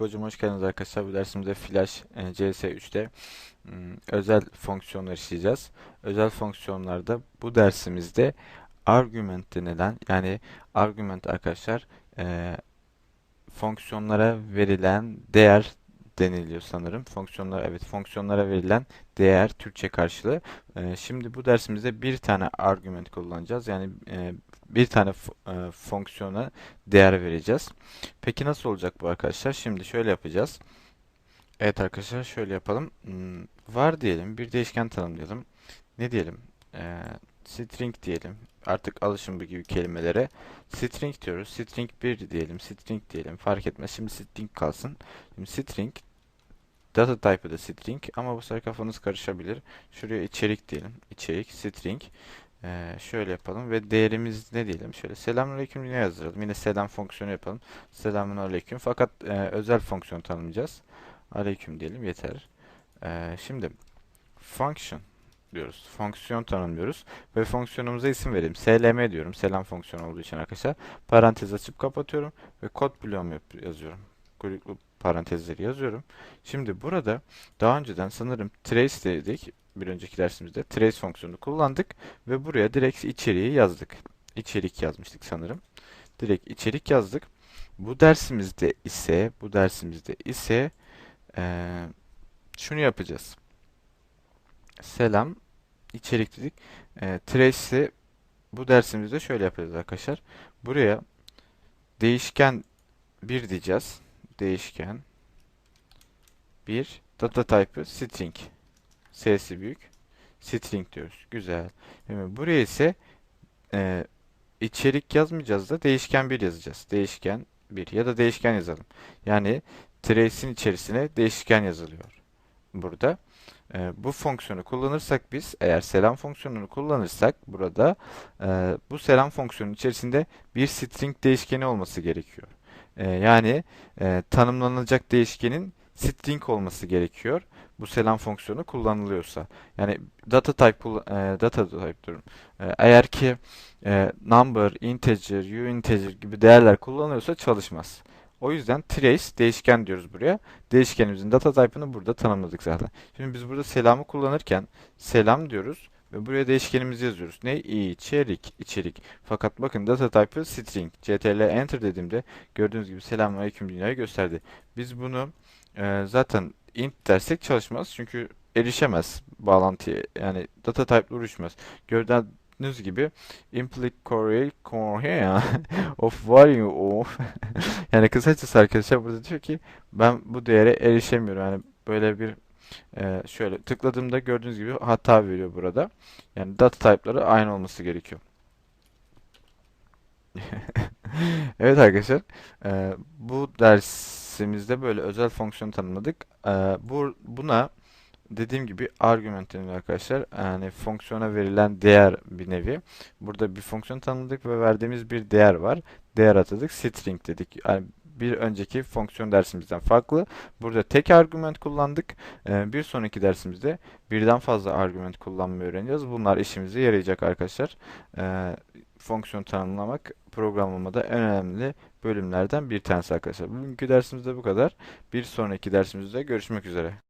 Hocam hoş geldiniz arkadaşlar. Bu dersimizde Flash e, CS3'te m, özel fonksiyonlar işleyeceğiz. Özel fonksiyonlarda bu dersimizde argument denilen yani argument arkadaşlar e, fonksiyonlara verilen değer deniliyor sanırım. Fonksiyonlara evet fonksiyonlara verilen değer Türkçe karşılığı. E, şimdi bu dersimizde bir tane argument kullanacağız. Yani e, bir tane e, fonksiyona değer vereceğiz. Peki nasıl olacak bu arkadaşlar? Şimdi şöyle yapacağız. Evet arkadaşlar şöyle yapalım. Hmm, var diyelim. Bir değişken tanımlayalım. Ne diyelim? Ee, string diyelim. Artık alışın bu gibi kelimelere. String diyoruz. String 1 diyelim. String diyelim. Fark etmez. Şimdi string kalsın. Şimdi string data type'ı da string ama bu sefer kafanız karışabilir. Şuraya içerik diyelim. İçerik string. Ee, şöyle yapalım ve değerimiz ne diyelim? Şöyle selamünaleyküm yine yazdıralım. Yine selam fonksiyonu yapalım. Selamünaleyküm. Fakat e, özel fonksiyon tanımlayacağız. Aleyküm diyelim yeter. Ee, şimdi function diyoruz. Fonksiyon tanımlıyoruz ve fonksiyonumuza isim verelim. SLM diyorum. Selam fonksiyonu olduğu için arkadaşlar. Parantez açıp kapatıyorum ve kod bloğumu yazıyorum. Kuyruklu parantezleri yazıyorum. Şimdi burada daha önceden sanırım trace dedik. Bir önceki dersimizde trace fonksiyonunu kullandık ve buraya direkt içeriği yazdık. İçerik yazmıştık sanırım. Direkt içerik yazdık. Bu dersimizde ise bu dersimizde ise eee, şunu yapacağız. Selam içerik dedik. Eee trace'i bu dersimizde şöyle yapacağız arkadaşlar. Buraya değişken bir diyeceğiz. Değişken bir data type'ı string. S'si büyük. String diyoruz. Güzel. Buraya ise eee, içerik yazmayacağız da değişken bir yazacağız. Değişken bir ya da değişken yazalım. Yani trace'in içerisine değişken yazılıyor burada. Ee, bu fonksiyonu kullanırsak biz eğer selam fonksiyonunu kullanırsak burada e, bu selam fonksiyonun içerisinde bir string değişkeni olması gerekiyor. Ee, yani e, tanımlanacak değişkenin string olması gerekiyor. Bu selam fonksiyonu kullanılıyorsa. Yani data type e, data type diyorum. E, eğer ki e, number, integer, uinteger gibi değerler kullanılıyorsa çalışmaz. O yüzden trace değişken diyoruz buraya. Değişkenimizin data type'ını burada tanımladık zaten. Şimdi biz burada selamı kullanırken selam diyoruz ve buraya değişkenimizi yazıyoruz. Ne? İçerik, içerik. Fakat bakın data type'ı string. ctrl enter dediğimde gördüğünüz gibi selamünaleyküm dünyayı gösterdi. Biz bunu e, zaten int dersek çalışmaz. Çünkü erişemez bağlantıya. Yani data type'la uğraşmaz. Gördüğünüz gibi query query of value of yani kısacası arkadaşlar burada diyor ki ben bu değere erişemiyorum. Yani böyle bir e, şöyle tıkladığımda gördüğünüz gibi hata veriyor burada. Yani data type'ları aynı olması gerekiyor. Evet arkadaşlar, e, bu dersimizde böyle özel fonksiyon tanımladık. E, bu buna dediğim gibi argument deniyor arkadaşlar. Yani fonksiyona verilen değer bir nevi. Burada bir fonksiyon tanımladık ve verdiğimiz bir değer var. Değer atadık. String dedik. Yani bir önceki fonksiyon dersimizden farklı. Burada tek argüman kullandık. E, bir sonraki dersimizde birden fazla argüman kullanmayı öğreneceğiz. Bunlar işimize yarayacak arkadaşlar. E, fonksiyon tanımlamak programlamada en önemli bölümlerden bir tanesi arkadaşlar. Bugünkü dersimizde bu kadar. Bir sonraki dersimizde görüşmek üzere.